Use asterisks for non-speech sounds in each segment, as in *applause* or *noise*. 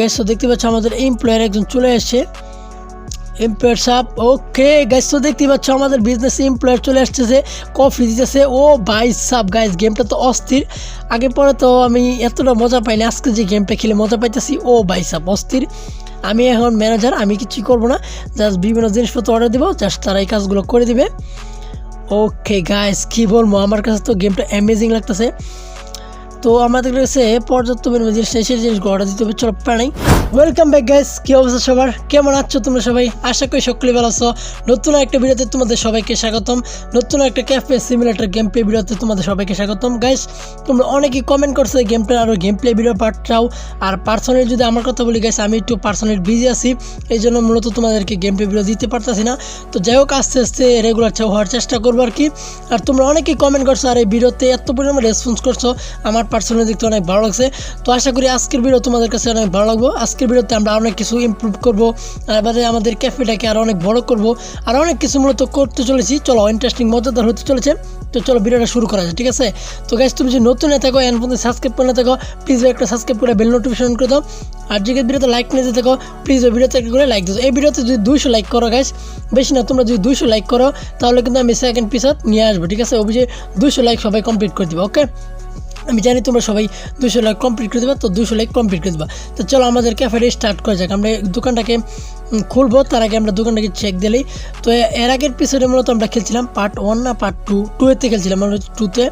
Gas তো দেখতে পাচ্ছ আমাদের এমপ্লয়ার একজন চলে এসেছে। এমপ্লয়ার সাহেব ওকে গ্যাস তো দেখতে পাচ্ছ আমাদের বিজনেস এমপ্লয়ার চলে আসতেছে কফি দিতেছে। ও ভাই সাপ গাইস গেমটা তো অস্থির। আগে পরে তো আমি এতটা মজা পাইনি, আজকে যে গেমটা খেলে মজা পাইতেছি, ও ভাই সাপ অস্থির। আমি এখন ম্যানেজার আমি কিছুই করব না জাস্ট বিভিন্ন জিনিসপত্র অর্ডার দেবো জাস্ট তারা এই কাজগুলো করে দিবে। ওকে গাইস কি বলব, আমার কাছে তো গেমটা অ্যামেজিং লাগতেছে। তো আমাদের কাছে পর্যাপ্ত পরিমাণে জিনিস নেই, সেই দিতে হবে চলো প্রাণাই ওয়েলকাম ব্যাক গাইস কি অবস্থা সবার? কেমন আছো তোমরা সবাই? আশা করি সকলে ভালো আছো। নতুন একটা ভিডিওতে তোমাদের সবাইকে স্বাগতম। নতুন একটা ক্যাফে সিমিলেটার গেম প্লে ভিডিওতে তোমাদের সবাইকে স্বাগতম। গাইস তোমরা অনেকেই কমেন্ট করছ এই গেমটা আরও গেম প্লে ভিডিও পার্ট চাও আর পার্সোনালি যদি আমার কথা বলি গাইস আমি একটু পার্সোনালি বিজি আছি। এই জন্য মূলত তোমাদেরকে গেম প্লে ভিডিও দিতে পারতাছি না। তো যাই হোক আস্তে আস্তে রেগুলার হওয়ার চেষ্টা করব আর কি। আর তোমরা অনেকেই কমেন্ট করছ আর এই ভিডিওতে এত পরিমাণে রেসপন্স করছ। আমার পার্সোনালি দেখতে অনেক ভালো লাগছে। তো আশা করি আজকের ভিডিও তোমাদের কাছে অনেক ভালো লাগবে। আজকের ভিডিওতে আমরা অনেক কিছু ইমপ্রুভ করব এবারে আমাদের ক্যাফেটাকে আরও অনেক বড় করব, আর অনেক কিছু মূলত করতে চলেছি। চলো ইন্টারেস্টিং মজাদার হতে চলেছে। তো চলো ভিডিওটা শুরু করা যায় ঠিক আছে? তো গাইজ তুমি যদি নতুন হয়ে থাকো এন পর্যন্ত সাবস্ক্রাইব করে না থাকো প্লিজ একটা সাবস্ক্রাইব করে বেল নোটিফিকেশন করে দাও। আর যদি ভিডিওতে লাইক নিতে থাকো প্লিজ ওই ভিডিওতে একটা করে লাইক দিও। এই ভিডিওতে যদি দুইশো লাইক করো গাইজ বেশি না, তোমরা যদি দুইশো লাইক করো, তাহলে কিন্তু আমি সেকেন্ড পিসত নিয়ে আসব, ঠিক আছে? অভিযোগ দুইশো লাইক সবাই কমপ্লিট করে দিবো ওকে আমি জানি তোমরা সবাই দুশো লাইক কমপ্লিট করে দেবে, তো দুশো লাইক কমপ্লিট করে দেবা। তো চলো আমাদের ক্যাফেটা স্টার্ট করা যাক। আমরা দোকানটাকে খুলবো, তার আগে আমরা দোকানটাকে চেক দিলেই তো এর আগের পিছনে মূলত আমরা খেলছিলাম পার্ট ওয়ান না পার্ট টু টু এতে খেলছিলাম। আমরা টুতে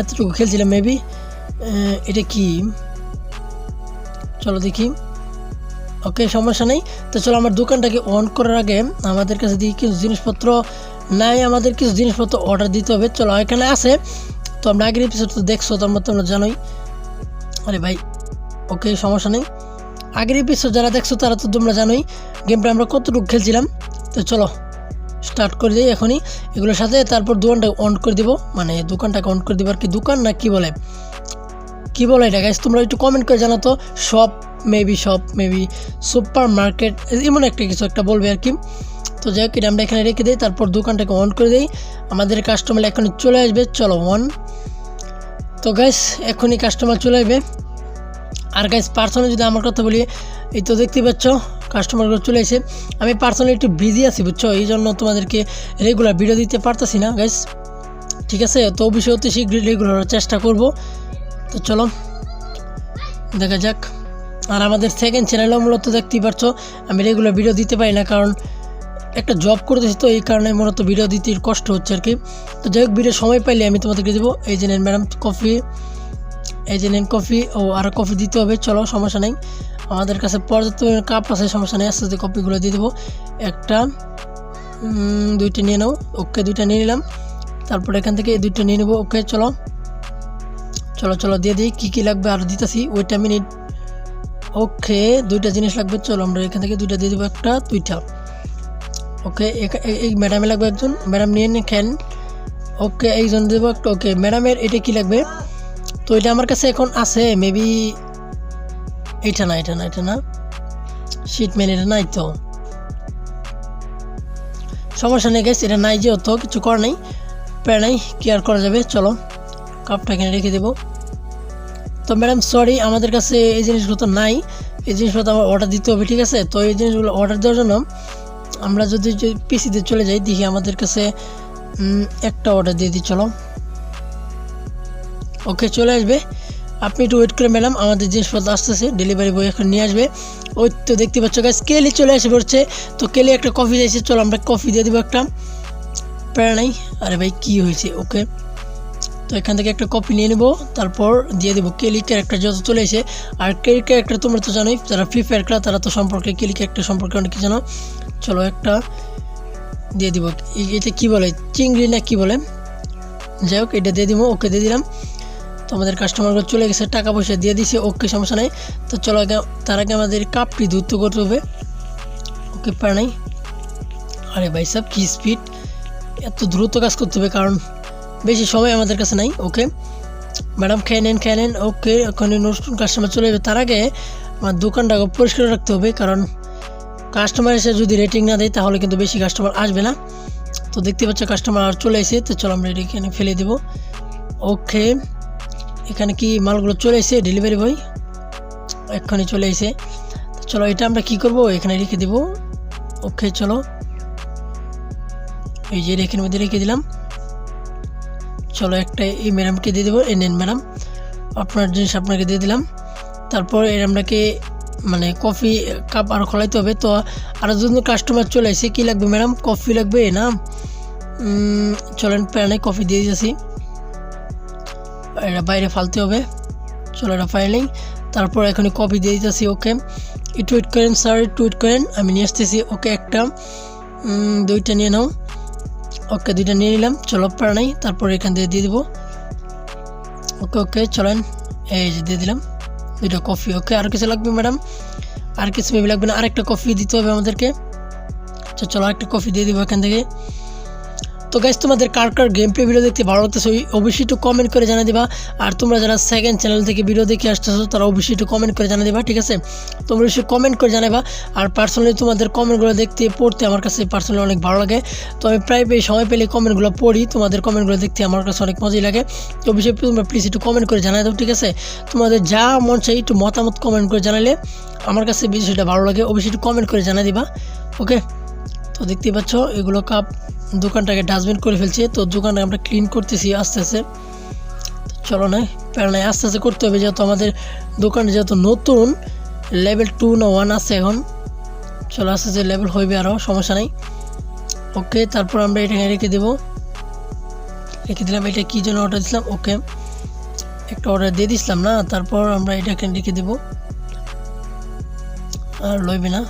এতটুকু খেলছিলাম মেবি এটা কি? চলো দেখি। ওকে, সমস্যা নেই। তো চলো আমার দোকানটাকে অন করার আগে আমাদের কাছে দিয়ে কিছু জিনিসপত্র নাই। আমাদের কিছু জিনিসপত্র অর্ডার দিতে হবে। চলো, এখানে আছে তো আমরা আগের এপিসোড তো দেখছ মধ্যে তোমরা জানোই। আরে ভাই, ওকে, সমস্যা নেই। আগের এপিসোড যারা দেখছ, তারা তো তোমরা জানোই গেমটা আমরা কতটুকু খেলছিলাম। তো চলো স্টার্ট করে দিই এখনই। এগুলোর সাথে তারপর দোকানটা অন করে দিব। মানে দোকানটাকে অন করে দিব আর কি। দোকান না কি বলে? কি বলে এটা গাইস তোমরা একটু কমেন্ট করে জানো তো shop maybe shop maybe supermarket এমন একটা কিছু একটা বলবে আর কি। তো যাই হোক, এটা আমরা এখানে রেখে দিই, তারপর দোকানটাকে অন করে দিই। আমাদের কাস্টমার এখনই চলে আসবে, চলো অন তো গাইস এখনই কাস্টমার চলে আসবে। আর গাইস পার্সোনালি যদি আমার কথা বলি, এই তো দেখতে পাচ্ছ কাস্টমারগুলো চলে এসে। আমি পার্সোনালি একটু বিজি আছি, বুঝছ? এই জন্য তোমাদেরকে রেগুলার ভিডিও দিতে পারতাছি না গাইস ঠিক আছে? তো অবশ্যই অতি শীঘ্রই রেগুলার চেষ্টা করব। তো চলো, দেখা যাক। আর আমাদের সেকেন্ড চ্যানেলও মূলত দেখতেই পারছ, আমি রেগুলার ভিডিও দিতে পারি না, কারণ একটা জব করতেছি তো, এই কারণে মূলত ভিডিও দিতে কষ্ট হচ্ছে আর কি। তো যাই হোক ভিডিও সময় পাইলে আমি তোমাদেরকে দেবো। এই যে নেন ম্যাডাম কফি এই যে নেন কফি ও আর কফি দিতে হবে। চলো, সমস্যা নেই। আমাদের কাছে পর্যাপ্ত কাপ আছে, সমস্যা নেই। আস্তে আস্তে কপিগুলো দিয়ে দেবো। একটা দুইটা নিয়ে নাও। ওকে, দুইটা নিয়ে নিলাম। তারপর এখান থেকে দুইটা নিয়ে নেব। ওকে, চলো। চলো চলো, দিয়ে দিই। কী কী লাগবে আর দিতেছি। ওইটা মিনিট ওকে, দুইটা জিনিস লাগবে। চলো, আমরা এখান থেকে দুইটা দিয়ে দেবো। একটা, দুইটা। ওকে এই- ম্যাডামে লাগবে একজন ম্যাডাম নিয়ে নিয়ে খেন ওকে এইজন দেবো একটা ওকে ম্যাডামের এটা কি লাগবে তো এটা আমার কাছে এখন আছে মেবি এটা না এটা না এটা না শিট মেন এটা নাই তো সমস্যা নেই গেছে এটা নাই যেহেতু কিছু করার নেই প্যারা নাই কি আর করা যাবে চলো কাপটা এখানে রেখে দেবো। তো ম্যাডাম সরি আমাদের কাছে এই জিনিসগুলো তো নাই। এই জিনিসগুলো তো আমার অর্ডার দিতে হবে, ঠিক আছে? তো এই জিনিসগুলো অর্ডার দেওয়ার জন্য আমরা যদি পিসিতে চলে যাই, দেখি আমাদের কাছে একটা অর্ডার দিয়ে দিই, চলো। ওকে চলে আসবে। আপনি একটু ওয়েট করে ম্যাডাম আমাদের জিনিসপত্র আসতেছে ডেলিভারি বয় এখন নিয়ে আসবে। ওই তো দেখতে পাচ্ছ গাছ কেলি চলে আসে পড়ছে। তো কেলি একটা কফি চাইছে চলো আমরা কফি দিয়ে দেবো একটা। প্যারা নাই। আরে ভাই, কী হয়েছে? ওকে তো এখান থেকে একটা কপি নিয়ে নেব, তারপর দিয়ে দেবো কেলি ক্যারেক্টার যত চলে এসে। আর কেলি ক্যারেক্টার তোমরা তো জানোই, যারা ফ্রি ফায়ার খেলা তারা তো সম্পর্কে কেলি ক্যারেক্টার সম্পর্কে অনেক কিছু জানো। চলো একটা দিয়ে দিব। এটা কি বলে? চিংড়ি না কি বলে? যাই হোক, এটা দিয়ে দিব, ওকে দিয়ে দিলাম। তো আমাদের কাস্টমারগুলো চলে গেছে, টাকা পয়সা দিয়ে দিছে, ওকে সমস্যা নেই। তো চলো আগে তার আগে আমাদের কাপটি দ্রুত করতে হবে। ওকে পারে নাই। আরে ভাই সাহেব কী স্পিড এত দ্রুত কাজ করতে হবে, কারণ বেশি সময় আমাদের কাছে নাই ওকে ম্যাডাম খেয়ে নেন খেয়ে নেন ওকে ওখানে নতুন কাস্টমার চলে যাবে। তার আগে আমার দোকানটাকে পরিষ্কার রাখতে হবে, কারণ কাস্টমার এসে যদি রেটিং না দেয়, তাহলে কিন্তু বেশি কাস্টমার আসবে না। তো দেখতে পাচ্ছ কাস্টমার আর চলে এসে তো চলো আমরা এখানে ফেলে দেবো। ওকে এখানে কি মালগুলো চলে এসে ডেলিভারি বয় এক্ষুনি চলে এসে চলো এটা আমরা কি করব? এখানে রেখে দেব। ওকে চলো। এই যে রেখের মধ্যে রেখে দিলাম। চলো একটা এই ম্যাডামকে দিয়ে দেবো, এই নেন ম্যাডাম। আপনার জিনিস আপনাকে দিয়ে দিলাম। তারপর এর আপনাকে মানে কফি কাপ আরও খোলাইতে হবে। তো আরও যদি কাস্টমার চলে আসে, কী লাগবে ম্যাডাম? কফি লাগবে না? চলেন প্যানে কফি দিয়ে দিয়েছি এটা বাইরে ফালতে হবে। চলো এটা ফাইলিং তারপর এখানে কপি দিয়ে দিতেছি, ওকে। ওয়েট করেন স্যার টুইট করেন। আমি নিয়ে আসতেছি, ওকে একটা। দুইটা নিয়ে নাও। ওকে দুইটা নিয়ে নিলাম, চলো পারা নাই, তারপর এখান দিয়ে দিয়ে দিব। ওকে ওকে, চলেন, এই যে দিয়ে দিলাম। দুইটা কফি ওকে, আর কিছু লাগবে ম্যাডাম আর কিছু মেবি লাগবে না, আরেকটা কফি দিতে হবে আমাদেরকে। আচ্ছা চলো আরেকটা কফি দিয়ে দিব এখান থেকে। তো গাইজ তোমাদের কার কার গেম প্লে ভিডিও দেখতে ভালো লাগতেছে অবশ্যই একটু কমেন্ট করে জানিয়ে দিবা। আর তোমরা যারা সেকেন্ড চ্যানেল থেকে ভিডিও দেখে আসতেছো, তারা অবশ্যই একটু কমেন্ট করে জানিয়ে দিবা, ঠিক আছে? তোমরা অবশ্যই কমেন্ট করে জানাবা আর পার্সোনালি তোমাদের কমেন্টগুলো দেখতে, পড়তে আমার কাছে পার্সোনালি অনেক ভালো লাগে। তো আমি প্রায় পেয়ে সময় পেলে কমেন্টগুলো পড়ি, তোমাদের কমেন্টগুলো দেখতে আমার কাছে অনেক মজাই লাগে। তো অবশ্যই তোমরা প্লিজ একটু কমেন্ট করে জানাই দাও, ঠিক আছে? তোমাদের যা মন চাই একটু মতামত কমেন্ট করে জানালে আমার কাছে বিষয়টা ভালো লাগে, অবশ্যই একটু কমেন্ট করে জানাই দিবা ওকে তো দেখতেই পাচ্ছ, এগুলো কাপ দোকানটাকে ডাস্টবিন করে ফেলছে। তো দোকানে আমরা ক্লিন করতেছি আস্তে আস্তে। চলো না প্যারা নাই আস্তে আস্তে করতে হবে, যেহেতু আমাদের দোকানে যেহেতু নতুন লেভেল টু না ওয়ান আছে এখন। চলো আস্তে আস্তে লেভেল হইবে আরও সমস্যা নেই। ওকে তারপর আমরা এটাকে রেখে দেবো। রেখে দিলাম, এটা কী জন্য অর্ডার দিছিলাম ওকে একটা অর্ডার দিয়ে দিছিলাম না, তারপর আমরা এটাকে রেখে দেবো। আর লইবে না।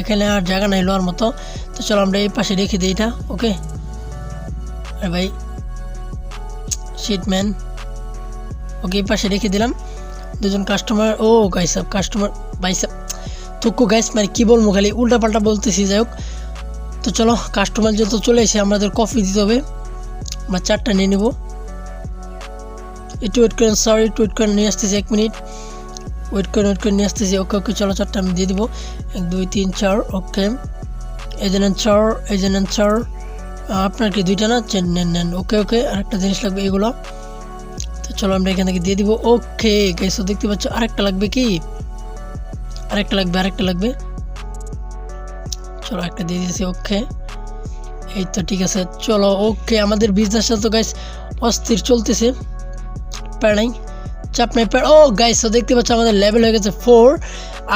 এখানে আর জায়গা নাই লোয়ার মতো। তো চলো আমরা এই পাশে রেখে দিই এটা, ওকে? আরে ভাই শিটম্যান ওকে, এই পাশে রেখে দিলাম। দুজন কাস্টমার ও গাইসাব কাস্টমার বাইসাব থুকু গাইস মানে কী বলব খালি উল্টা পাল্টা বলতেছি, যাই হোক। তো চলো কাস্টমার যেহেতু চলে এসে আমাদের কফি দিতে হবে। আমরা চারটা নিয়ে নেব। একটু ওয়েট করেন সরি একটু ওয়েট করেন, নিয়ে আসতেছি এক মিনিট ওয়েট করে ওয়েট করে নিয়ে আসতেছি ওকে ওকে চলো, চারটা আমি দিয়ে দিব। এক, দুই, তিন, চার ওকে নেন, চার নেন, চার। আপনার কি দুইটা না? চেন, নেন নেন ওকে ওকে আরেকটা জিনিস লাগবে এগুলো। তো চলো, আমরা এখান থেকে দিয়ে দিব। ওকে গেছো দেখতে পাচ্ছ, আরেকটা লাগবে কি? আরেকটা লাগবে আরেকটা লাগবে। চলো, একটা দিয়ে দিয়েছি ওকে এই তো, ঠিক আছে, চলো ওকে আমাদের বিজনেসটা তো গাইস অস্থির চলতেছে। প্যারা নাই। চাপ প্যারা ও গাইস তো দেখতে পাচ্ছ আমাদের লেভেল হয়ে গেছে ফোর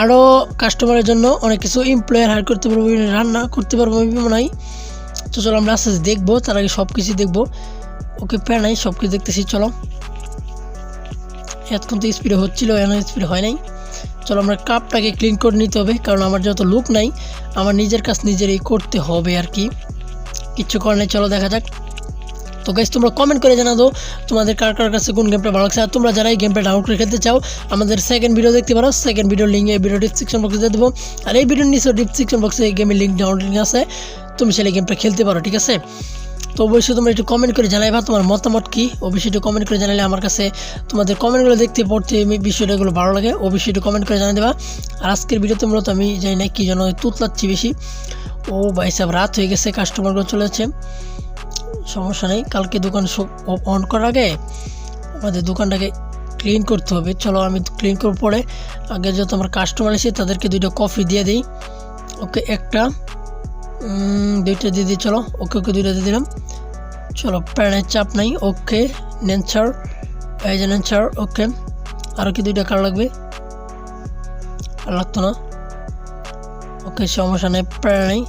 আরও কাস্টমারের জন্য অনেক কিছু এমপ্লয়ার হায়ার করতে পারব রান্না করতে পারব মনে হয় তো চলো আমরা আস্তে আস্তে দেখব, তার আগে সব কিছুই দেখব। ওকে প্যার নাই সব কিছু দেখতেছি, চলো। এতক্ষণ তো স্পিডে হচ্ছিল, এখন স্পিড হয় নাই। চলো আমরা কাপটাকে ক্লিন করে নিতে হবে, কারণ আমার যত লুক নাই, আমার নিজের কাজ নিজেরই করতে হবে আর কি। কিচ্ছু করার নেই, চলো দেখা যাক। তো গাইজ তোমরা কমেন্ট করে জানা দাও তোমাদের কার কার কাছে কোন গেমটা ভালো লাগছে। আর তোমরা যারা এই গেমটা ডাউনলোড করে খেলতে চাও, আমাদের সেকেন্ড ভিডিও দেখতে পারো। সেকেন্ড ভিডিও লিঙ্ক এই ভিডিও ডিসক্রিপশন বক্সে দিয়ে দেবো। আর এই ভিডিওর নিচে ডিসক্রিপশন বক্সে এই গেমের লিঙ্ক ডাউনলোড লিঙ্ক আছে। তুমি সেই গেমটা খেলতে পারো, ঠিক আছে? তো অবশ্যই তোমরা একটু কমেন্ট করে জানাইবা, তোমার মতামত কি? অবশ্যই একটু কমেন্ট করে জানালে আমার কাছে তোমাদের কমেন্টগুলো দেখতে, পড়তে বিষয়টাগুলো ভালো লাগে। অবশ্যই একটু কমেন্ট করে জানিয়ে দেবা আর আজকের ভিডিওতে মূলত আমি জানি না কী যেন তুতলাচ্ছি বেশি। ও ভাই সাহেব রাত হয়ে গেছে কাস্টমারগুলো চলে যাচ্ছে। সমস্যা নেই। কালকে দোকান অন করার আগে আমাদের দোকানটাকে ক্লিন করতে হবে। চলো আমি ক্লিন করার পরে। আগে যত আমার কাস্টমার এসে তাদেরকে দুইটা কফি দিয়ে দিই। ওকে, একটা। দুইটা দিয়ে দিই, চলো। ওকে ওকে, দুইটা দিয়ে দিলাম। চলো, প্যানের চাপ নাই। ওকে, নেনচার। এই যে নেনচার, ওকে। আরও কি দুইটা কার লাগবে? আর লাগতো না। ওকে, সমস্যা নেই প্যারা নেই।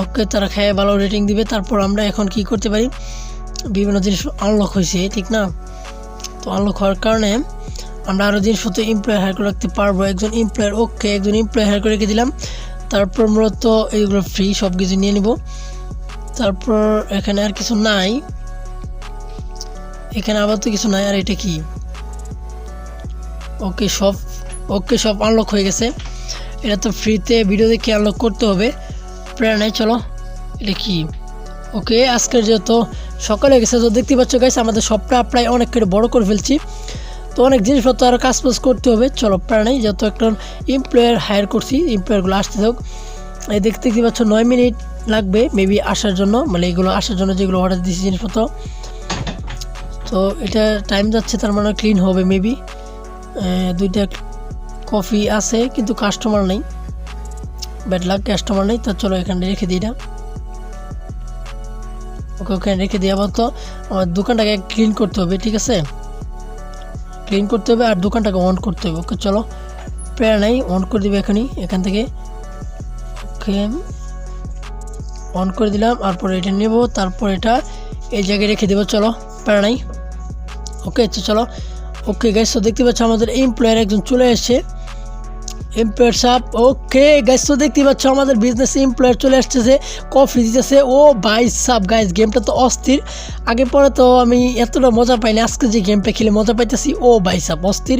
ওকে তারা খেয়ে ভালো রেটিং দিবে, তারপর আমরা এখন কি করতে পারি? বিভিন্ন জিনিস আনলক হয়েছে, ঠিক না? তো আনলক হওয়ার কারণে আমরা আরও জিনিসপত্র এমপ্লয়ার হায়ার করে রাখতে পারব। একজন এমপ্লয়ার ওকে একজন এমপ্লয়ার হায়ার করে রেখে দিলাম। তারপর মূলত এইগুলো ফ্রি সব কিছু নিয়ে নিব। তারপর এখানে আর কিছু নাই। এখানে আবার তো কিছু নাই, আর এটা কি? ওকে সব ওকে সব আনলক হয়ে গেছে। এটা তো ফ্রিতে ভিডিও দেখে আনলক করতে হবে। প্রেরণায় চলো। এটা কি? ওকে, আজকের যেহেতু সকালে গেছে, তো দেখতে পাচ্ছ গাইস আমাদের সবটা প্রায় অনেক করে বড় করে ফেলছি। তো অনেক জিনিসপত্র আরও কাজ বাজ করতে হবে, চলো প্রাণাই যত একটা এমপ্লয়ার হায়ার করছি এমপ্লয়ারগুলো আসতে থাক এই দেখতে দেখতে পাচ্ছ, নয় মিনিট লাগবে মেবি আসার জন্য মানে এগুলো আসার জন্য যেগুলো অর্ডার দিয়েছি জিনিসপত্র। তো এটা টাইম যাচ্ছে, তার মানে ক্লিন হবে মেবি দুইটা কফি আছে, কিন্তু কাস্টমার নেই। ব্যাড লাক কাস্টমার নেই, তো চলো এখানে রেখে দিই এটা। ওকে, ওখানে রেখে আবার তো আমার দোকানটাকে ক্লিন করতে হবে, ঠিক আছে? ক্লিন করতে হবে আর দোকানটাকে অন করতে হবে। ওকে, চলো। প্যারা নাই অন করে দিবে এখানে এখান থেকে। ওকে অন করে দিলাম, তারপর এটা নেব, তারপর এটা এই জায়গায় রেখে দেবো, চলো। প্যারা নাই। ওকে চলো। ওকে গাইস তো দেখতে পাচ্ছ আমাদের এমপ্লয়ার একজন চলে এসেছে। এমপ্লয়ার সাপ ওকে গাইস তো দেখতে পাচ্ছ আমাদের বিজনেস এমপ্লয়ার চলে আসতেছে কফি দিতেছে। ও ভাই সাপ গাইস গেমটা তো অস্থির। আগে পরে তো আমি এতটা মজা পাইনি, আজকে যে গেমটা খেলে মজা পাইতেছি, ও ভাই সাপ অস্থির।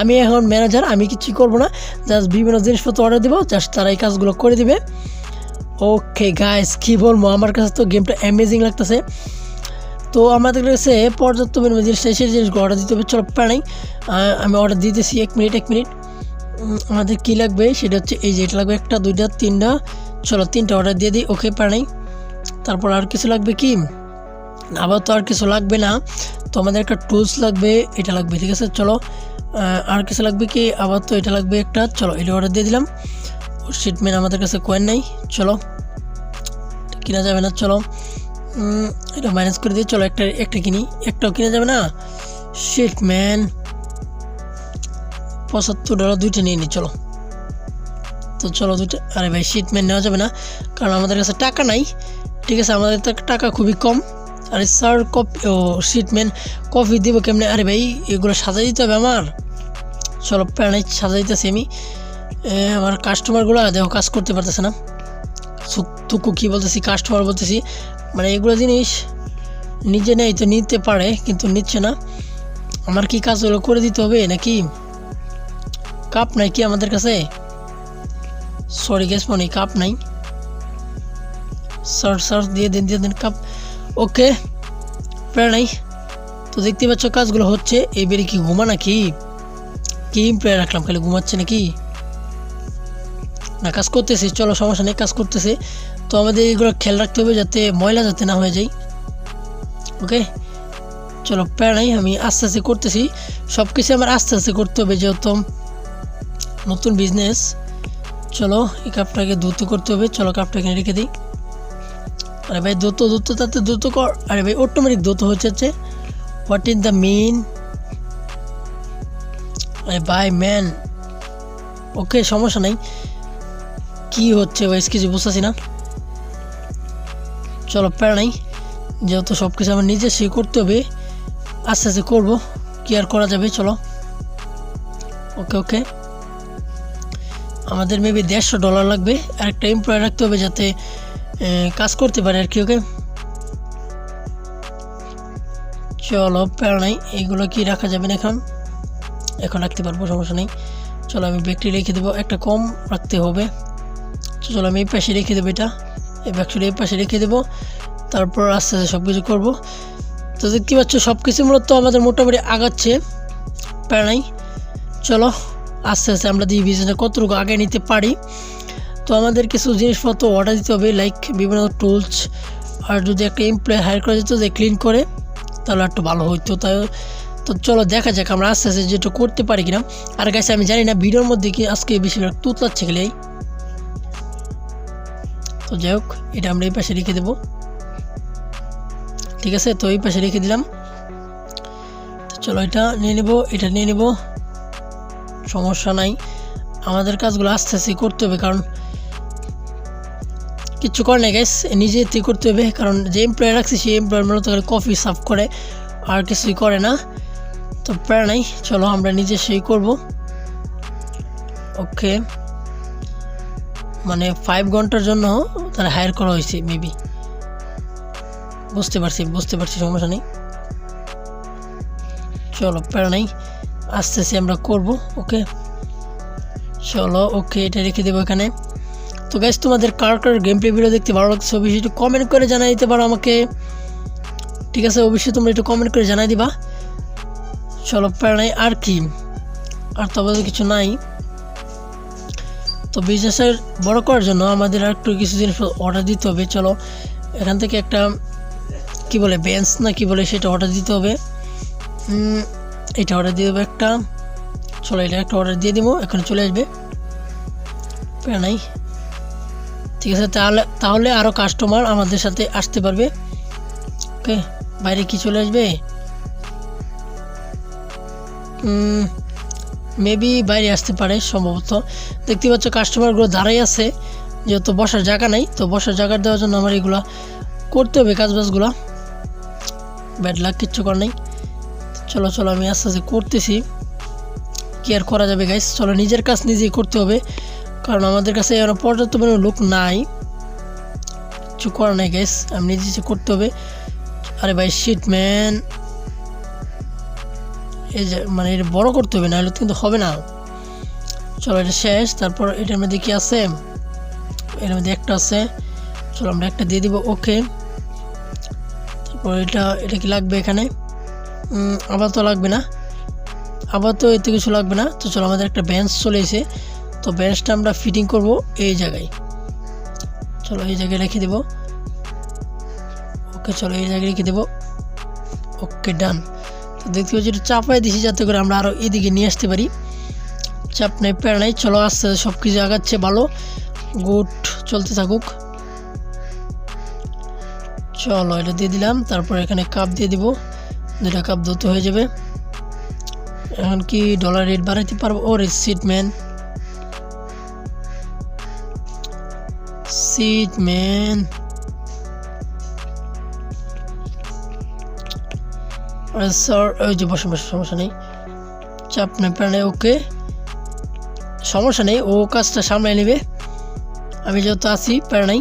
আমি এখন ম্যানেজার আমি কিছু করব না জাস্ট বিভিন্ন জিনিসপত্র অর্ডার দেবো জাস্ট তারা এই কাজগুলো করে দিবে। ওকে গাইস কী বলব, আমার কাছে তো গেমটা অ্যামেজিং লাগতেছে। তো আমাদের কাছে পর্যাপ্ত পরিমাণে সেই জিনিসগুলো অর্ডার দিতে হবে, চলো প্রাণাই আমি অর্ডার দিতেছি, এক মিনিট এক মিনিট। আমাদের কি লাগবে? সেটা হচ্ছে এই যে এটা লাগবে একটা, দুইটা, তিনটা। চলো, তিনটা অর্ডার দিয়ে দিই ওকে প্রাণাই তারপর আর কিছু লাগবে কি? আবার তো আর কিছু লাগবে না। তো আমাদের একটা টুলস লাগবে, এটা লাগবে, ঠিক আছে? চলো আর কিছু লাগবে কি? আবার তো এটা লাগবে একটা। চলো, এটা অর্ডার দিয়ে দিলাম। শিটমেন আমাদের কাছে কয়েন নাই। চলো কিনা যাবে না, চলো। এটা মাইনাস করে দিয়ে চলো, একটা একটা কিনি। একটাও কিনা যাবে না? শিট ম্যান পঁচাত্তর ডলার দুইটা নিয়ে নিই চলো। তো চলো দুইটা, আরে ভাই শিট ম্যান নেওয়া যাবে না, কারণ আমাদের কাছে টাকা নাই। ঠিক আছে, আমাদের টাকা খুবই কম। আরে sir copy oh shit man coffee দিব কেমনে? আরে ভাই, এগুলো সাজাই দিতে হবে আমার। চলো প্যারাই সাজাই দিতেছি আমি। আমার কাস্টমারগুলো দেখো, কাজ করতে পারতেছে না। তুকু কী বলতেছি কাস্টমার বলতেছি। মানে এগুলো জিনিস নিজে নেই তো নিতে পারে, কিন্তু নিচ্ছে না। আমার কি কাজ কাজগুলো করে দিতে হবে, নাকি? কাপ নাই কি আমাদের কাছে? সরি গ্যাস মনি কাপ নাই। সার্চ সার্চ দিয়ে দিন দিয়ে দিন কাপ। ওকে প্রায় নাই। তো দেখতে পাচ্ছ কাজগুলো হচ্ছে এই বেরি কি ঘুমা নাকি? কি প্রায় রাখলাম, খালি ঘুমাচ্ছে নাকি? না, কাজ করতেছি, চলো সমস্যা নেই, কাজ করতেছি। তো আমাদের এগুলো খেয়াল রাখতে হবে যাতে ময়লা যাতে না হয়ে যায়। ওকে চলো প্যারা নাই, আমি আস্তে আস্তে করতেছি। সব কিছু আমার আস্তে আস্তে করতে হবে, যেহেতু নতুন বিজনেস চলো, এই কাপটাকে দ্রুত করতে হবে। চলো কাপটাকে রেখে দিই। আরে ভাই, দ্রুত দ্রুত, তাতে দ্রুত কর। আরে ভাই অটোমেটিক দ্রুত হচ্ছে হচ্ছে হোয়াট ইজ দ্য মেইন আরে বাই ম্যান ওকে সমস্যা নাই। কি হচ্ছে ভাই কিছু বুঝতেছি না। চলো, প্যারা নাই। যেহেতু সব কিছু আমার নিজে সে করতে হবে, আস্তে আস্তে করব। কি আর করা যাবে, চলো। ওকে ওকে আমাদের মেবি দেড়শো ডলার লাগবে। আর একটা এমপ্লয় রাখতে হবে যাতে কাজ করতে পারে আর কি ওকে চলো, প্যারা নাই এইগুলো কি রাখা যাবে না এখন? এখন রাখতে পারব, সমস্যা নেই। চলো, আমি ব্যাগটি রেখে দেবো, একটা কম রাখতে হবে। চলো, আমি এই পাশে রেখে দেবো এটা। এই ব্যাগটা এই পাশে রেখে দেবো। তারপর আস্তে আস্তে সব কিছু করব। তো দেখতে পাচ্ছ সব কিছু মূলত আমাদের মোটামুটি আগাচ্ছে। প্যারা নাই। চলো আস্তে আস্তে আমরা দিয়ে বিজনেসটা কতটুকু আগে নিতে পারি। তো আমাদের কিছু জিনিসপত্র অর্ডার দিতে হবে লাইক বিভিন্ন টুলস আর যদি একটা এমপ্লয় হায়ার করা যেত যে ক্লিন করে, তাহলে একটু ভালো হইতো। তাই তো চলো দেখা যাক আমরা আস্তে আস্তে যেটা করতে পারি কিনা। আর গাছে আমি জানি না ভিডিওর মধ্যে কি আজকে বেশিরভাগ তুতলাচ্ছে গেলেই তো যাই হোক, এটা আমরা এই পাশে রেখে দেবো। ঠিক আছে? তো এই পাশে রেখে দিলাম। তো চলো এটা নিয়ে নেব, এটা নিয়ে নেব। সমস্যা নাই। আমাদের কাজগুলো আস্তে আস্তে করতে হবে, কারণ কিচ্ছু করে না গ্যাস নিজে এতে করতে হবে, কারণ যে এমপ্লয় রাখছি, সেই এমপ্লয় মূলত কফি সার্ভ করে, আর কিছুই করে না। তো প্রায় নাই, চলো আমরা নিজে সেই করব। ওকে। মানে ফাইভ ঘণ্টার জন্য তারা হায়ার করা হয়েছে মেবি বুঝতে পারছি বুঝতে পারছি, সমস্যা নেই। চলো, প্যারা নাই। আস্তে আস্তে আমরা করব ওকে চলো ওকে এটা রেখে দেবো এখানে। তো গাইজ তোমাদের কার কার গেম প্লে ভিডিও দেখতে ভালো লাগছে অবশ্যই একটু কমেন্ট করে জানাই দিতে পারো আমাকে। ঠিক আছে, অবশ্যই তোমরা একটু কমেন্ট করে জানাই দিবা। চলো নাই আর কি? আর তো আমাদের কিছু নাই। তো বিজনেসের বড় করার জন্য আমাদের আর একটু কিছু জিনিস অর্ডার দিতে হবে। চলো, এখান থেকে একটা, কি বলে বেঞ্চ না কি বলে সেটা অর্ডার দিতে হবে। এটা অর্ডার দিয়ে দেবো একটা। চলো, এটা একটা অর্ডার দিয়ে দিব, এখানে চলে আসবে। নাই। ঠিক আছে, তাহলে তাহলে আরও কাস্টমার আমাদের সাথে আসতে পারবে। ওকে, বাইরে কি চলে আসবে? মেবি বাইরে আসতে পারে সম্ভবত। দেখতে পাচ্ছ কাস্টমারগুলো দাঁড়াই আছে, যেহেতু বসার জায়গা নাই, তো বসার জায়গা দেওয়ার জন্য আমার এগুলো করতে হবে, কাজবাজগুলো। ব্যাড লাগ কিচ্ছু কর নেই। চলো চলো, আমি আস্তে আস্তে করতেছি। কি আর করা যাবে গাইস চলো, নিজের কাজ নিজেই করতে হবে। কারণ আমাদের কাছে পর্যাপ্ত পরিমাণ লোক নাই। কিছু করার নাই গাইস আমি নিজে করতে হবে। আরে ভাই শিট ম্যান এই যে মানে এটা বড় করতে হবে, নাহলে তো কিন্তু হবে না। চলো, এটা শেষ। তারপর এটার মধ্যে কি আছে? এর মধ্যে একটা আছে। চলো, আমরা একটা দিয়ে দিব ওকে তারপর এটা এটা কি লাগবে এখানে? আবার তো লাগবে না। আবার তো এতে কিছু লাগবে না। তো চলো, আমাদের একটা বেঞ্চ চলে এসে তো বেঞ্চটা আমরা ফিটিং করব এই জায়গায়। চলো, এই জায়গায় রেখে দেবো। ওকে, চলো, এই জায়গায় রেখে দেবো। ওকে ডান তো দেখতে পাচ্ছি একটু চাপাই দিছি যাতে করে আমরা আরও এদিকে নিয়ে আসতে পারি। চাপ নেই, প্যারা নেই। চলো, আস্তে আস্তে সব কিছু আগাচ্ছে ভালো। গুড চলতে থাকুক। চলো, এটা দিয়ে দিলাম। তারপর এখানে কাপ দিয়ে দিব। দুটা কাপ দ্রুত হয়ে যাবে। এখন কি ডলার রেট বাড়াইতে পারব? ও রে seat man seat man sir ওই যে বসে বসে সমস্যা নেই। চাপ নেই প্রাণে ওকে সমস্যা নেই, ও কাজটা সামলায় নেবে। আমি যত আছি প্যারা নাই।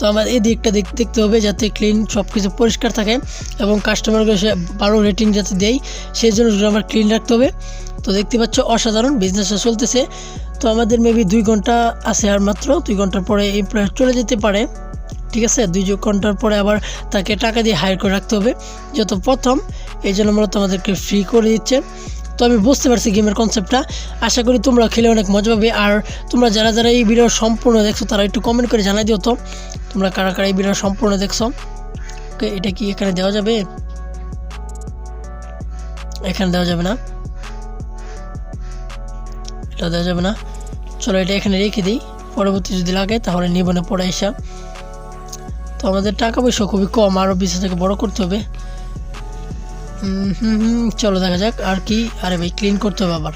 তো আমার এই দিকটা দেখ- দেখতে হবে যাতে ক্লিন সব কিছু পরিষ্কার থাকে এবং কাস্টমারকে সে ভালো রেটিং যাতে দেয়, সেই জন্য আমার ক্লিন রাখতে হবে। তো দেখতে পাচ্ছ অসাধারণ বিজনেসটা চলতেছে। তো আমাদের মেবি দুই ঘণ্টা আছে আর মাত্র, দুই ঘণ্টার পরে এই প্লেয়ার চলে যেতে পারে, ঠিক আছে? দুই ঘণ্টার পরে আবার তাকে টাকা দিয়ে হায়ার করে রাখতে হবে। যত প্রথম, এই জন্য মূলত আমাদেরকে ফ্রি করে দিচ্ছে। তো আমি বুঝতে পারছি গেমের কনসেপ্টটা আশা করি তোমরা খেলে অনেক মজা পাবে। আর তোমরা যারা যারা এই ভিডিও সম্পূর্ণ দেখছ, তারা একটু কমেন্ট করে জানাই দিও তো। তোমরা কারা কারা এই ভিডিও সম্পূর্ণ দেখছ? এটা কি এখানে দেওয়া যাবে? এখানে দেওয়া যাবে না। এটা দেওয়া যাবে না। চলো এটা এখানে রেখে দিই। পরবর্তী যদি লাগে, তাহলে নিবনে পড়ে আসা তো আমাদের টাকা পয়সা খুবই কম আরও বিজনেসটাকে বড় করতে হবে। হুম হুম চলো দেখা যাক আর কি, আরে ভাই ক্লিন করতে হবে আবার।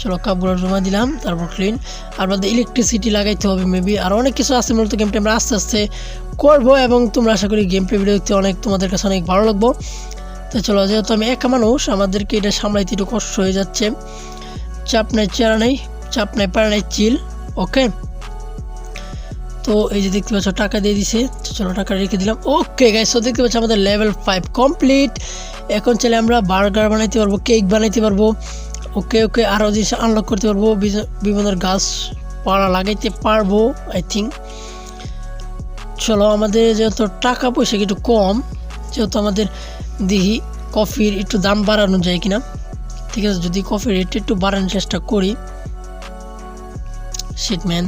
চলো কাপড় জমা দিলাম, তারপর ক্লিন আর বাদে ইলেকট্রিসিটি লাগাইতে হবে মেবি আর অনেক কিছু আছে, মূলত গেমটা আমরা আস্তে আস্তে করব এবং তোমরা আশা করি গেম প্লে ভিডিও দেখতে অনেক, তোমাদের কাছে অনেক ভালো লাগবো। তো চলো, যেহেতু আমি একা মানুষ, আমাদেরকে এটা সামলাইতে একটু কষ্ট হয়ে যাচ্ছে। চাপ নেই চেরা নেই, চাপ নেই পারা নেই চিল ওকে তো এই যে দেখতে পাচ্ছ, টাকা দিয়ে দিছে চলো টাকা রেখে দিলাম। ওকে গাইস তো দেখতে পাচ্ছ আমাদের লেভেল ফাইভ কমপ্লিট এখন চলে আমরা বার্গার বানাইতে পারব, কেক বানাইতে পারব, ওকে ওকে আরও জিনিস আনলক করতে পারব, বিভিন্ন গাছ পাড়া লাগাইতে পারব আই থিঙ্ক চলো, আমাদের যেহেতু টাকা পয়সা একটু কম, যেহেতু আমাদের দেখি কফির একটু দাম বাড়ানো যায় কিনা, ঠিক আছে, যদি কফির রেট একটু বাড়ানোর চেষ্টা করি শিটম্যান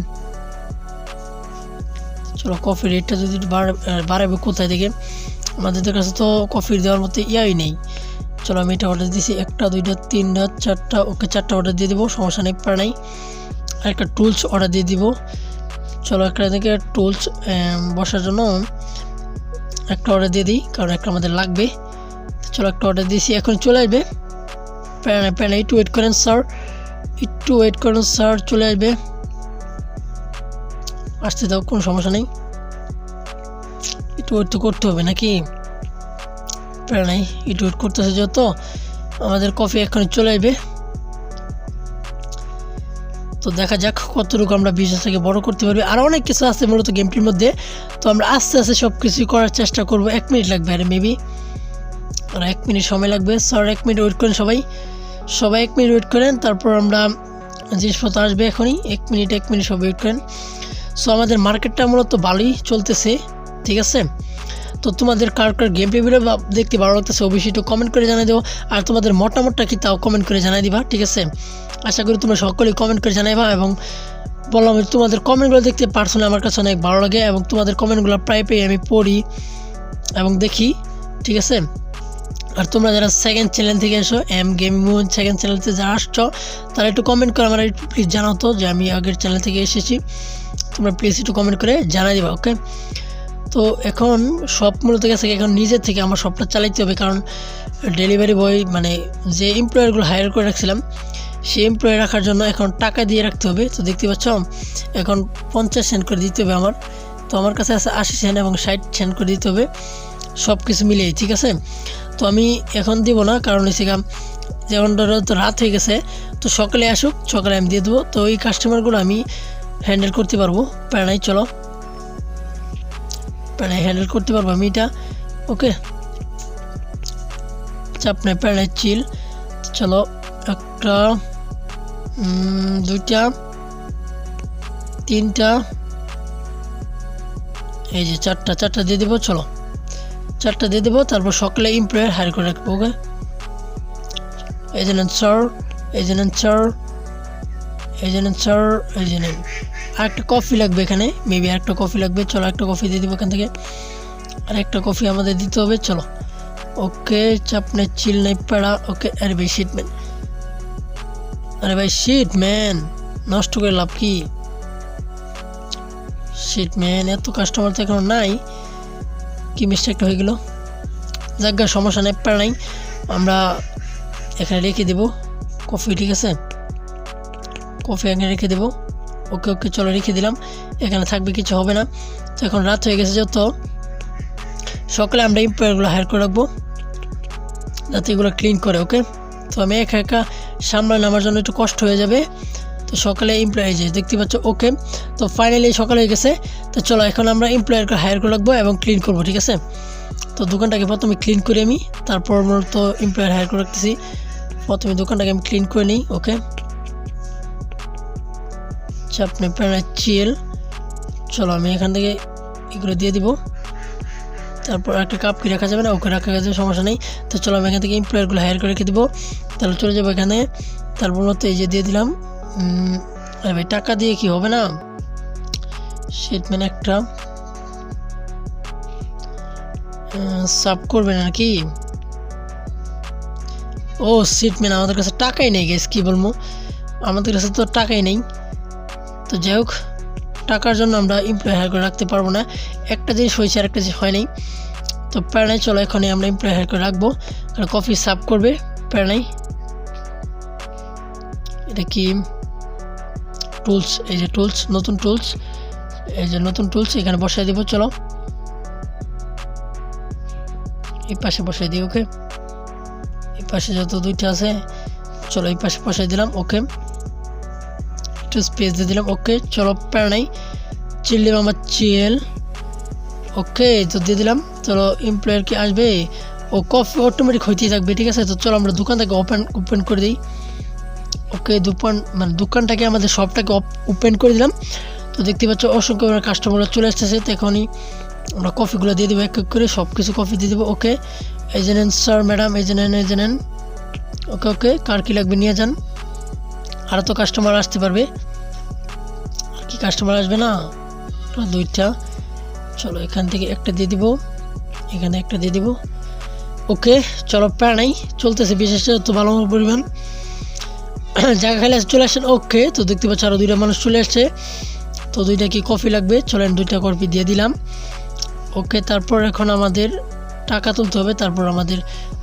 চলো, কফির রেটটা যদি বাড়াবে কোথায় থেকে আমাদের কাছে তো কফির দেওয়ার মতো ইয়াই নেই। চলো আমি এটা অর্ডার দিয়েছি একটা, দুইটা, তিনটা, চারটা, ওকে চারটা অর্ডার দিয়ে দেবো, সমস্যা নেই, পার নাই। আর একটা টুলস অর্ডার দিয়ে দিব। চলো একটা থেকে টুলস বসার জন্য একটা অর্ডার দিয়ে দিই, কারণ একটা আমাদের লাগবে। চলো একটা অর্ডার দিয়েছি এখন চলে আসবে। প্যান প্যান একটু ওয়েট করেন স্যার একটু ওয়েট করেন স্যার চলে আসবে। আসতে দাও, কোনো সমস্যা নেই। একটু ওয়েট করতে হবে নাকি? প্যারা নাই, একটু ওয়েট করতেছে যত। আমাদের কফি এক্ষুনি চলে আসবে তো দেখা যাক কতটুকু আমরা বিজনেস থেকে বড় করতে পারবি। আর অনেক কিছু আছে মূলত গেমটির মধ্যে। তো আমরা আস্তে আস্তে সব কিছুই করার চেষ্টা করব। এক মিনিট লাগবে আরে মেবি আর এক মিনিট সময় লাগবে। স্যার এক মিনিট ওয়েট করেন সবাই। সবাই এক মিনিট ওয়েট করেন, তারপর আমরা জিনিসপত্র আসবে এখনই। এক মিনিট এক মিনিট সবাই ওয়েট করেন। সো আমাদের মার্কেটটা মূলত ভালোই চলতেছে। ঠিক আছে? তো তোমাদের কার কার গেম প্লে ভিডিও দেখতে ভালো লাগতেছে অবশ্যই একটু কমেন্ট করে জানিয়ে দেবো আর তোমাদের মতামতটা কি তাও কমেন্ট করে জানিয়ে দিবা, ঠিক আছে? আশা করি তোমরা সকলেই কমেন্ট করে জানাইবা এবং বললাম তোমাদের কমেন্টগুলো দেখতে পার্সোনালি আমার কাছে অনেক ভালো লাগে এবং তোমাদের কমেন্টগুলো প্রায় পেয়ে আমি পড়ি এবং দেখি, ঠিক আছে? আর তোমরা যারা সেকেন্ড চ্যানেল থেকে এসো এম গেমিং সেকেন্ড চ্যানেল থেকে যারা আসছো, তারা একটু কমেন্ট করে আমার একটু প্লিজ জানাও তো যে আমি আগের চ্যানেল থেকে এসেছি। তোমরা প্লিজ একটু কমেন্ট করে জানাই দিবা ওকে তো এখন সব মূলত গেছে এখন নিজের থেকে আমার সবটা চালাইতে হবে। কারণ ডেলিভারি বয় মানে যে এমপ্লয়ারগুলো হায়ার করে রাখছিলাম, সেই এমপ্লয় রাখার জন্য এখন টাকা দিয়ে রাখতে হবে। তো দেখতে পাচ্ছ, এখন পঞ্চাশ সেন্ট করে দিতে হবে আমার। তো আমার কাছে আছে আশি সেন্ট এবং ষাট সেন্ট করে দিতে হবে। সব কিছু মিলিয়ে, ঠিক আছে? তো আমি এখন দিব না, কারণ হচ্ছে যেমন ধরো তো রাত হয়ে গেছে, তো সকালে আসুক, সকালে আমি দিয়ে দেবো। তো এই কাস্টমারগুলো আমি হ্যান্ডেল করতে পারব। প্যারানাই চলো। প্যারানাই হ্যান্ডেল করতে পারব আমি এটা। ওকে। চাপ নেই চিল। চলো, একটা দুইটা, তিনটা, এই যে চারটা চারটা দিয়ে দেবো, চলো। চারটা দিয়ে দেবো, তারপর সকালে ইমপ্লয়ার হায়ার করে রাখব, ওকে? এই যে স্যার এই যে স্যার এই স্যার এই আর একটা কফি লাগবে এখানে। মেবি একটা কফি লাগবে। চলো একটা কফি দিয়ে দেবো এখান থেকে। আর একটা কফি আমাদের দিতে হবে, চলো। ওকে চাপ নেই চিল নাই পেড়া। ওকে আরে ভাই শিট ম্যান আরে ভাই শিট ম্যান নষ্ট করে লাভ কি? শিট ম্যান এত কাস্টমার তো এখনও নাই। কি মিস্টেকটা হয়ে গেল? যাজ্ঞা সমস্যা নেই প্যারা নাই। আমরা এখানে রেখে দেবো। কফি ঠিক আছে? কফি এখানে রেখে দেবো। ওকে ওকে, চলো রেখে দিলাম। এখানে থাকবে, কিছু হবে না। তো এখন রাত হয়ে গেছে যত। সকালে আমরা এমপ্লয়ারগুলো হায়ার করে রাখব। যাতে এগুলো ক্লিন করে ওকে তো আমি একা একা সামলানো আমার জন্য একটু কষ্ট হয়ে যাবে। তো সকালে এমপ্লয় যে দেখতে পাচ্ছ ওকে তো ফাইনালি সকালে হয়ে গেছে। তো চলো, এখন আমরা এমপ্লয়ারকে হায়ার করে রাখব এবং ক্লিন করব, ঠিক আছে? তো দোকানটাকে প্রথমে ক্লিন করে আমি, তারপর মূলত এমপ্লয়ার হায়ার করে রাখতেছি। প্রথমে দোকানটাকে আমি ক্লিন করে নিই ওকে চাপনে প্যারা চিল। চলো, আমি এখান থেকে এগুলো দিয়ে দিব। তারপর একটা কাপ কি রাখা যাবে না? ওকে রাখা যাবে সমস্যা নেই। তো চলো, আমি এখান থেকে এমপ্লয়ারগুলো হায়ার করে রেখে দেবো। তাহলে চলে যাব এখানে। তারপর মতো এই যে দিয়ে দিলাম। আরে ভাই, টাকা দিয়ে কি হবে না? শিটম্যান একটা সাব করবে নাকি? ও সিটম্যান আমাদের কাছে টাকাই নেই গেস কি বলব? আমাদের কাছে তো টাকাই নেই। তো যাই হোক, টাকার জন্য আমরা এমপ্লয় হায়ার করে রাখতে পারব না। একটা জিনিস হয়েছে আর একটা জিনিস হয় নাই। তো প্যারানাই, চলো এখনই আমরা এমপ্লয় হায়ার করে রাখব। কারণ কফি সার্ভ করবে প্যারানাই। এটা কি? টুলস এই যে টুলস নতুন টুলস এই যে নতুন টুলস এখানে বসাই দিব, চলো। এই পাশে বসাই দিই, ওকে। এই পাশে যত দুইটা আছে, চলো এই পাশে বসাই দিলাম, ওকে। একটু স্পেস দিয়ে দিলাম ওকে চলো প্যারা নাই চিল আমার ওকে তো দিয়ে দিলাম চলো এমপ্লয়ার কি আসবে ও কফি অটোমেটিক হইতেই থাকবে ঠিক আছে তো চলো আমরা দোকানটাকে ওপেন ওপেন করে দিই ওকে দোকান মানে দোকানটাকে আমাদের শপটাকে ওপেন করে দিলাম তো দেখতে পাচ্ছ, অসংখ্য কাস্টমাররা চলে আসতেছে। তো এখনই আমরা কফিগুলো দিয়ে দেবো এক এক করে সব কিছু কফি দিয়ে দেবো। ওকে এই যে নেন স্যার ম্যাডাম এই যে নেন, এই যে নেন। ওকে ওকে কার কী লাগবে নিয়ে যান। আরও তো কাস্টমার আসতে পারবে। কি কাস্টমার আসবে না? দুইটা, চলো এখান থেকে একটা দিয়ে দিব, এখানে একটা দিয়ে দিব। ওকে, চলো প্যারা নাই, চলতেছে বিশেষ তো ভালো পরিমাণ। *clears throat* জায়গা খালি চলে আসছেন ওকে, তো দেখতে পাচ্ছ আরও দুইটা মানুষ চলে আসছে। তো দুইটা কি কফি লাগবে? চলেন দুইটা কফি দিয়ে দিলাম। ওকে, তারপর এখন আমাদের টাকা তুলতে হবে। তারপর আমাদের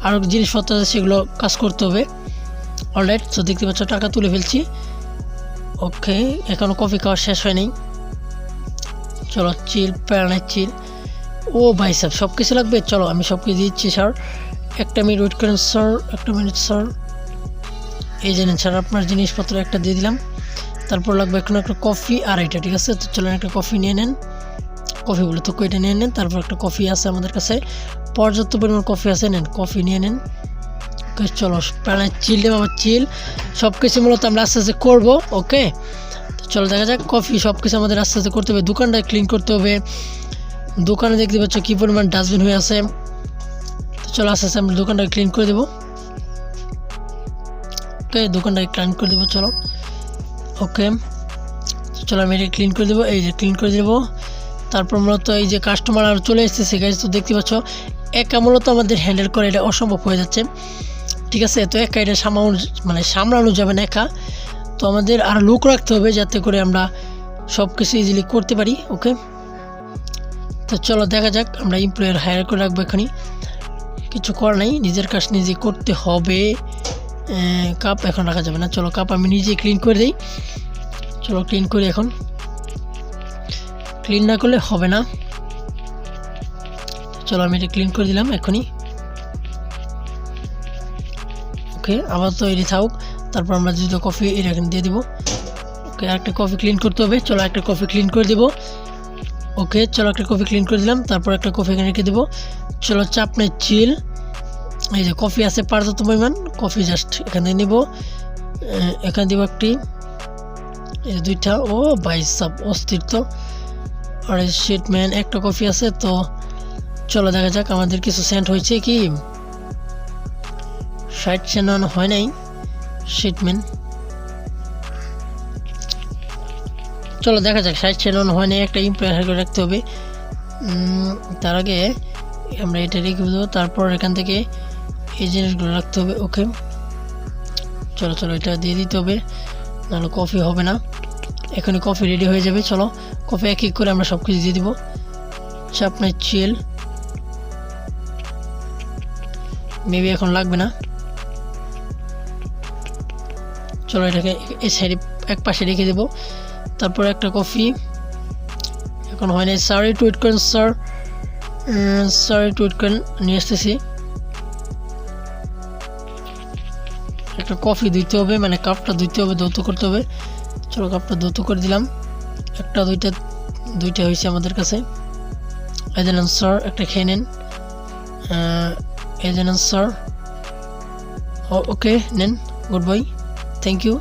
আরও জিনিসপত্র আছে, সেগুলো কাজ করতে হবে। অলরাইট তো দেখতে পাচ্ছ টাকা তুলে ফেলছি। ওকে এখনও কফি খাওয়া শেষ হয়নি। চলো চিল প্যারানাই চিল ও ভাই সাহেব সব কিছু লাগবে? চলো, আমি সব কিছু দিচ্ছি স্যার একটা মিনিট ওয়েট করেন স্যার একটা মিনিট স্যার এই জানেন স্যার আপনার জিনিসপত্র একটা দিয়ে দিলাম। তারপর লাগবে এখন একটা কফি আর এটা ঠিক আছে? তো চলেন, একটা কফি নিয়ে নেন। কফিগুলো তো কইটা নিয়ে নেন, তারপর একটা কফি আছে আমাদের কাছে। পর্যাপ্ত পরিমাণ কফি আছে, নেন কফি নিয়ে নেন। ওকে চলো প্রাণায় চিল আমার চিল। সব কিছু মূলত আমরা আস্তে আস্তে করব, ওকে? তো চলো, দেখা যাক, কফি সব কিছু আমাদের আস্তে আস্তে করতে হবে। দোকানটা ক্লিন করতে হবে। দোকানে দেখতে পাচ্ছ কী পরিমাণ ডাস্টবিন হয়ে আছে। তো চলো, আস্তে আস্তে আমরা দোকানটা ক্লিন করে দেবো। ওকে, দোকানটা ক্লিন করে দেবো, চলো। ওকে চলো, আমি এটা ক্লিন করে দেবো। এই যে ক্লিন করে দেবো। তারপর মূলত এই যে কাস্টমার আর চলে এসেছে গাইজ তো দেখতে পাচ্ছ, একা মূলত আমাদের হ্যান্ডেল করা এটা অসম্ভব হয়ে যাচ্ছে। ঠিক আছে, তো একা এটা সামানো মানে সামলানো যাবে না একা। তো আমাদের আর লোক রাখতে হবে যাতে করে আমরা সব কিছু ইজিলি করতে পারি ওকে তো চলো দেখা যাক, আমরা এমপ্লয়ার হায়ার করে রাখব এখানে কিছু করার নাই, নিজের কাজ নিজে করতে হবে। কাপ এখন রাখা যাবে না। চলো কাপ আমি নিজে ক্লিন করে দিই। চলো ক্লিন করি এখন। ক্লিন না করলে হবে না। চলো আমি এটা ক্লিন করে দিলাম এখনই। ওকে, আবার তো এটি থাকুক। তারপর আমরা দুটো কফি এখানে দিয়ে দিব। ওকে একটা কফি ক্লিন করতে হবে। চলো একটা কফি ক্লিন করে দিব। ওকে, চলো একটা কফি ক্লিন করে দিলাম। তারপর একটা কফি এখানে রেখে দেবো। চলো চাপ নেই চিল এই যে কফি আছে পর্যাপ্ত পরিমাণ কফি জাস্ট এখানে নিব। এখানে দিব একটি। এই দুইটা। ও ভাই সব, অস্থির তো। আর শিট ম্যান একটা কফি আছে তো। চলো দেখা যাক আমাদের কিছু সেন্ট হয়েছে কি। ষাট সেন্ট হয় নাই। শিটম্যান চলো দেখা যাক, ষাট সেন্ট হয় নাই, একটা ইমপ্লয়ার করে রাখতে হবে। তার আগে আমরা এটা রেখে দেবো, তারপর এখান থেকে এই জিনিসগুলো রাখতে হবে, ওকে? চলো চলো, এটা দিয়ে দিতে হবে, নাহলে কফি হবে না। এখনই কফি রেডি হয়ে যাবে, চলো। কফি এক এক করে আমরা সব কিছু দিয়ে দিব। চাপ নাই চিল মেবি এখন লাগবে না। চলো এটাকে এই সাইডে এক পাশে রেখে দেবো। তারপর একটা কফি। এখন হয় নাই সরি টুইট করেন, স্যার। সরি টুইট করেন, নিয়ে আসতেছি। একটা কফি দিতে হবে মানে কাপটা দিতে হবে দৌত করতে হবে। চলো কাপটা দৌত করে দিলাম। একটা, দুইটা দুইটা হয়েছে আমাদের কাছে। যে স্যার, একটা খেয়ে নেন। নেন, স্যার। ওকে, নেন, good bye. Thank you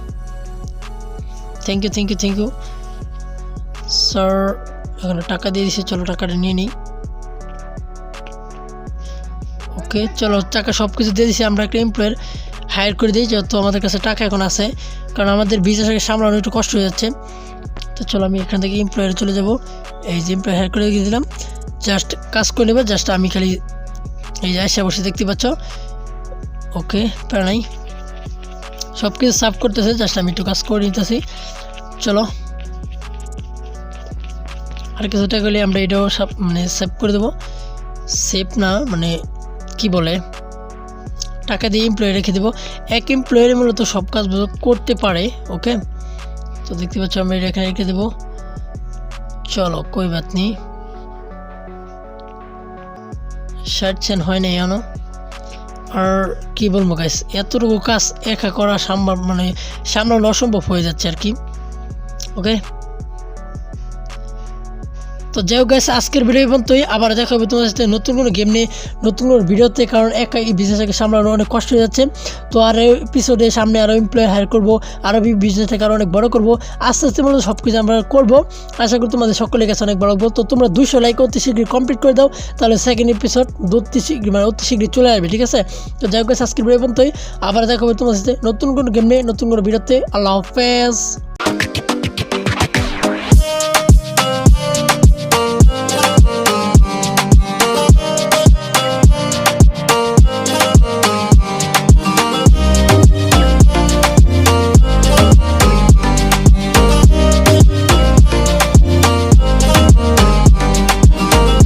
thank you thank you thank you sir এখানে টাকা দিয়ে দিছে চলো টাকাটা নিয়ে নিই। ওকে চলো, টাকা সব কিছু দিয়ে দিছি আমরা একটা এমপ্লয়ের হায়ার করে দিই যেহেতু আমাদের কাছে টাকা এখন আছে, কারণ আমাদের বিজনেসটাকে সামলানো একটু কষ্ট হয়ে যাচ্ছে। তো চলো, আমি এখান থেকে এমপ্লয়ারে চলে যাব। এই যে এমপ্লয় হায়ার করে দিলাম। জাস্ট কাজ করে নেবে জাস্ট আমি খালি এই যে আসে বসে দেখতে পাচ্ছ। ওকে প্যারা নাই। সব কিছু সাফ করতেছে জাস্ট আমি একটু কাজ করে নিতেছি। চলো। আর কিছুটা গেলে আমরা এটাও মানে সেভ করে দেবো। সেভ না মানে কি বলে? টাকা দিয়ে এমপ্লয় রেখে দেবো। এক এমপ্লয়ের মূলত সব কাজ করতে পারে, ওকে? তো দেখতে পাচ্ছ আমরা এটা এখানে রেখে দেবো। চলো, কই বাত নেই শার্ট চেন হয় না এখনও। আর কি বলব গাইস এতটুকু কাজ একা করা সম্ভব মানে সামলানো অসম্ভব হয়ে যাচ্ছে আর কি ওকে তো যাই হোক গাইস আজকের ভিডিও পর্যন্তই। আবার দেখা হবে তোমার সাথে নতুন কোনো গেম নিয়ে নতুন কোনো ভিডিওতে কারণ একা এই বিজনেসটাকে সামলানো অনেক কষ্ট হয়ে যাচ্ছে। তো আর এপিসোডে সামনে আরও এমপ্লয় হায়ার করব আরও বিজনেসটাকে আরও অনেক বড় করব। আস্তে আস্তে মূলত সব কিছু আমরা করব। আশা করি তোমাদের সকলের কাছে অনেক বড় তো তোমরা দুশো লাইক অতি শীঘ্রই কমপ্লিট করে দাও তাহলে সেকেন্ড এপিসোড অতি শীঘ্র মানে অতি শীঘ্রই চলে আসবে ঠিক আছে? তো যাই হোক guys, আজকের ভিডিও পর্যন্তই। আবার দেখা হবে তোমার সাথে নতুন কোনো গেম নিয়ে নতুন কোনো ভিডিওতে আল্লাহ হাফেজ।